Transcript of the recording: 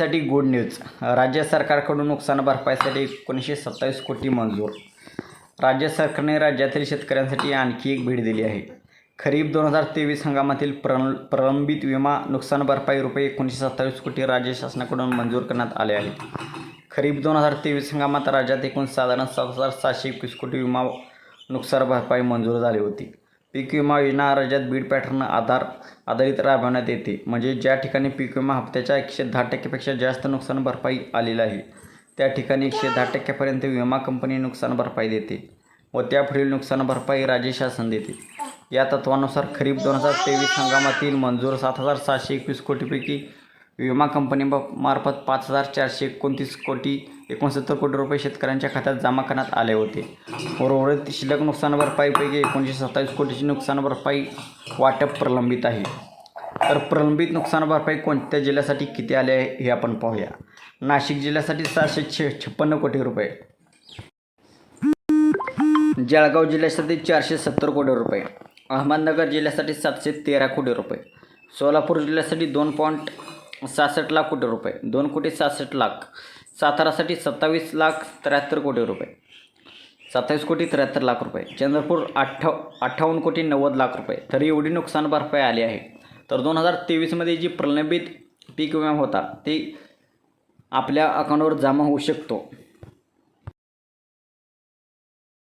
साठी good news राज्य सरकारकडून नुकसान भरपाईसाठी एकोणीसशे सत्तावीस कोटी मंजूर. राज्य सरकारने राज्यातील शेतकऱ्यांसाठी आणखी एक भेट दिली आहे. खरीप दोन हजार तेवीस हंगामातील प्रल प्रलंबित विमा नुकसान भरपाई रुपये एकोणीसशे सत्तावीस कोटी राज्य शासनाकडून मंजूर करण्यात आले आहेत. खरीप दोन हजार तेवीस हंगामात राज्यात एकूण साधारण सात हजार सातशे एकवीस कोटी विमा नुकसान भरपाई मंजूर झाली होती. पीक विमा योजना राज्यात बीड पॅटर्न आधार आधारित राबवण्यात येते. म्हणजे ज्या ठिकाणी पीक विमा हप्त्याच्या एकशे दहा टक्क्यापेक्षा जास्त नुकसान भरपाई आलेली आहे त्या ठिकाणी एकशे दहा टक्क्यापर्यंत विमा कंपनी नुकसान भरपाई देते व त्यापुढील नुकसान भरपाई राज्य शासन देते. या तत्वानुसार खरीप दोन हजार तेवीस हंगामातील मंजूर सात हजार सहाशे एकवीस कोटीपैकी विमा कंपनी मार्फत पाच हजार चारशे एकोणतीस कोटी एकोणसत्तर कोटी रुपये शेतकऱ्यांच्या खात्यात जमा करण्यात आले होते. उर्वरित शिल्लक नुकसान भरपाईपैकी एकोणीसशे सत्तावीस कोटीची नुकसान भरपाई वाटप प्रलंबित आहे. तर प्रलंबित नुकसान भरपाई कोणत्या जिल्ह्यासाठी किती आले आहे हे आपण पाहूया. नाशिक जिल्ह्यासाठी सहाशे छे छप्पन्न कोटी रुपये. जळगाव जिल्ह्यासाठी चारशे सत्तर कोटी रुपये. अहमदनगर जिल्ह्यासाठी सातशे तेरा कोटी रुपये. सोलापूर जिल्ह्यासाठी दोन पॉईंट सहासष्ट लाख कोटी रुपये. दोन कोटी सहासष्ट लाख. सातारासाठी सत्तावीस लाख त्र्याहत्तर कोटी रुपये. सत्तावीस कोटी त्र्याहत्तर लाख रुपये. चंद्रपूर अठ्ठा अठ्ठावन्न कोटी नव्वद लाख रुपये. तर एवढी नुकसान भरपाई आली आहे. तर दोन हजार तेवीसमध्ये जी प्रलंबित पीक विमा होता ती आपल्या अकाउंटवर जमा होऊ शकतो.